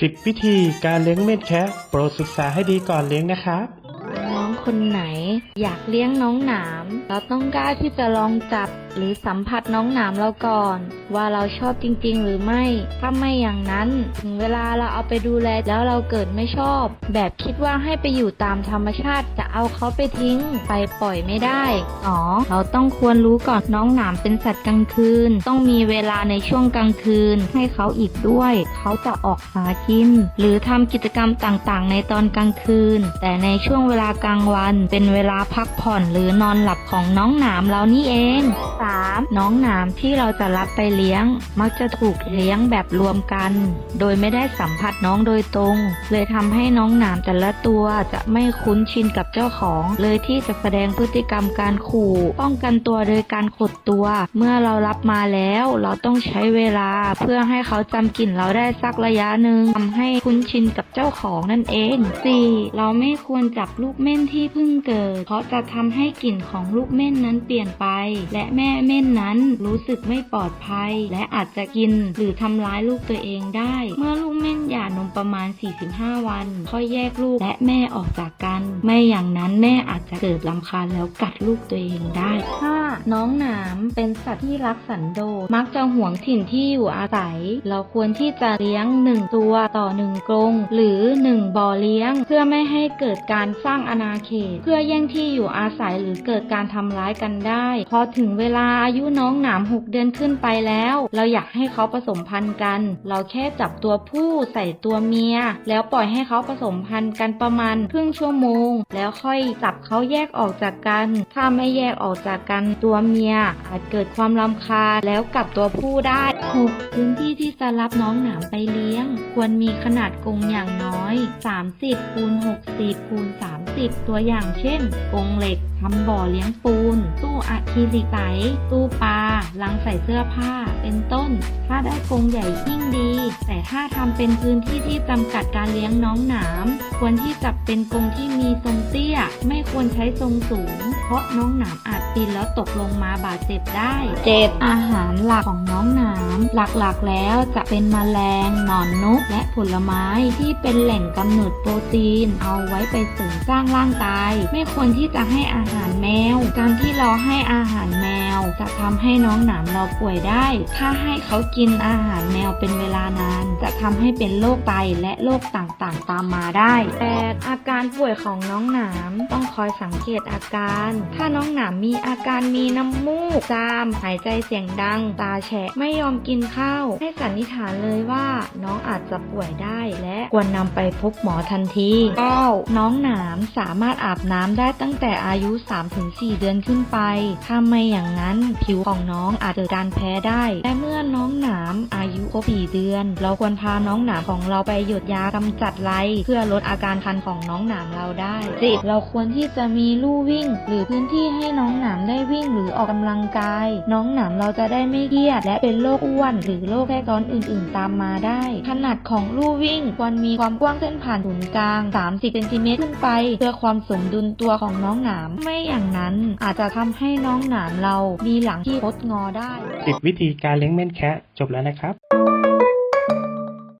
10 วิธีการเลี้ยงเม็ดแคะโปรดศึกษาให้ดีก่อนเลี้ยงนะครับ น้องคนไหน อยากเลี้ยงน้องหนาม เราต้องกล้าที่จะลองจับ หรือสัมผัสน้องหนามเราก่อน ว่าเราชอบจริงๆ หรือไม่ ถ้าไม่อย่างนั้น ถึงเวลาเราเอาไปดูแลแล้วเราเกิดไม่ชอบ แบบคิดว่าให้ไปอยู่ตามธรรมชาติจะเอาเขาไปทิ้ง ไปปล่อยไม่ได้อ๋อเราต้องควรรู้ก่อนน้องหนามเป็นสัตว์กลางคืน ต้องมีเวลาในช่วงกลางคืน ให้เขาอีกด้วย เขาจะออกหากิน หรือทำกิจกรรมต่างๆ ในตอนกลางคืน แต่ในช่วงเวลากลางวัน เป็นเวลาพักผ่อนหรือนอนหลับของน้องหนามเรานี่เองค่ะ 3. น้องหนามที่เราจะรับไปเลี้ยง มักจะถูกเลี้ยงแบบรวมกัน โดยไม่ได้สัมผัสน้องโดยตรง เลยทำให้น้องหนามแต่ละตัวจะไม่คุ้นชินกับเจ้าของ เลยที่จะแสดงพฤติกรรมการขู่ ป้องกันตัวโดยการขดตัว เมื่อเรารับมาแล้วเราต้องใช้เวลาเพื่อให้เขาจำกลิ่นเราได้สักระยะหนึ่งทำให้คุ้นชินกับเจ้าของนั่นเอง 4. เราไม่ควรจับลูกเม่นที่เพิ่งเกิด เพราะจะทำให้กลิ่นของลูกเม่นนั้นเปลี่ยนไป และแม่เม่นนั้นรู้สึกไม่ปลอดภัย และอาจจะกินหรือทำร้ายลูกตัวเองได้ เมื่อลูกเม่นหย่านมประมาณ 45 วัน ค่อยแยกลูกและแม่ออกจากกัน ไม่อย่างนั้นแม่อาจจะเกิดลำคาญแล้วกัดลูกตัวเองได้ 5. น้องหนามเป็นสัตว์ที่รักสันโดษมักจะห่วงถิ่นที่อยู่อาศัย เราควรที่จะเลี้ยง 1 ตัวต่อ 1กรงหรือ 1 บ่อเลี้ยง เพื่อไม่ให้เกิดการสร้างอาณาเขต เพื่อแย่งที่อยู่อาศัยหรือเกิดการทำร้ายกันได้ พอถึงเวลาอายุน้องหนาม6เดือนขึ้นไปแล้ว เราอยากให้เขาผสมพันธุ์กัน เราแค่จับตัวผู้ใส่ตัวเมีย แล้วปล่อยให้เขาผสมพันธุ์กันประมาณครึ่งชั่วโมง แล้วค่อยจับเขาแยกออกจากกัน ถ้าไม่แยกออกจากกันตัวเมีย อาจเกิดความรำคาญแล้วกับตัวผู้ได้ 6. พื้นที่ที่จะรับน้องหนามไปเลี้ยง ควรมีขนาดกรงอย่างน้อย 30คูณ60คูณ30 ตัวอย่างเช่นกรงเหล็กทำบ่อเลี้ยงปูน ตู้อะคริลิกใสตู้ปลาลังใส่เสื้อผ้า เป็นต้น ถ้าได้กรงใหญ่ยิ่งดี แต่ถ้าทำเป็นพื้นที่ที่จำกัดการเลี้ยงน้องหนาม ควรที่จะเป็นกรงที่มีทรงเตี้ย ไม่ควรใช้ทรงสูง เพราะน้องหนามอาจ ปีนแล้วตกลงมาบาดเจ็บได้ 7. อาหารหลักของน้องหนามหลักๆแล้วจะเป็นแมลงหนอนนก และผลไม้ที่เป็นแหล่งกำเนิดโปรตีน เอาไว้ไปเสริมสร้างร่างกาย ไม่ควรที่จะให้อาหารแมว การที่เราให้อาหารแมว จะทำให้น้องหนามเราป่วยได้ ถ้าให้เขากินอาหารแมวเป็นเวลานาน จะทำให้เป็นโรคไตและโรคต่างๆ ตามมาได้ 8. อาการป่วยของน้องหนามต้องคอยสังเกตอาการ ถ้าน้องหนามมีอาการมีน้ำมูก จาม หายใจเสียงดัง ตาแฉะ ไม่ยอมกินข้าว ให้สันนิษฐานเลยว่าน้องอาจจะป่วยได้และควรนำไปพบหมอทันที 9. น้องหนามสามารถอาบน้ำได้ตั้งแต่อายุ 3-4 เดือนขึ้นไป ถ้าไม่อย่างนั้นผิวของน้องอาจเกิดการแพ้ได้ และเมื่อน้องหนามอายุครบ4เดือน เราควรพาน้องหนามของเราไปหยดยากำจัดไรเพื่อลดอาการคันของน้องหนามเราได้ 10. เราควรที่จะมีลู่วิ่ง หรือพื้นที่ให้น้องหนามได้วิ่งหรือออกกำลังกาย น้องหนามเราจะได้ไม่เครียด และเป็นโรคอ้วน หรือโรคแทรกซ้อนอื่น ๆ ตามมาได้ ขนาดของลู่วิ่งควรมีความกว้างเส้นผ่านศูนย์กลาง 30เซนติเมตรขึ้นไป เพื่อความสมดุลตัวของน้องหนาม ไม่อย่างนั้นอาจจะทำให้น้องหนามเรามีหลังที่คดงอได้ 10 วิธีการเลี้ยงเม่นแคะจบแล้วนะครับ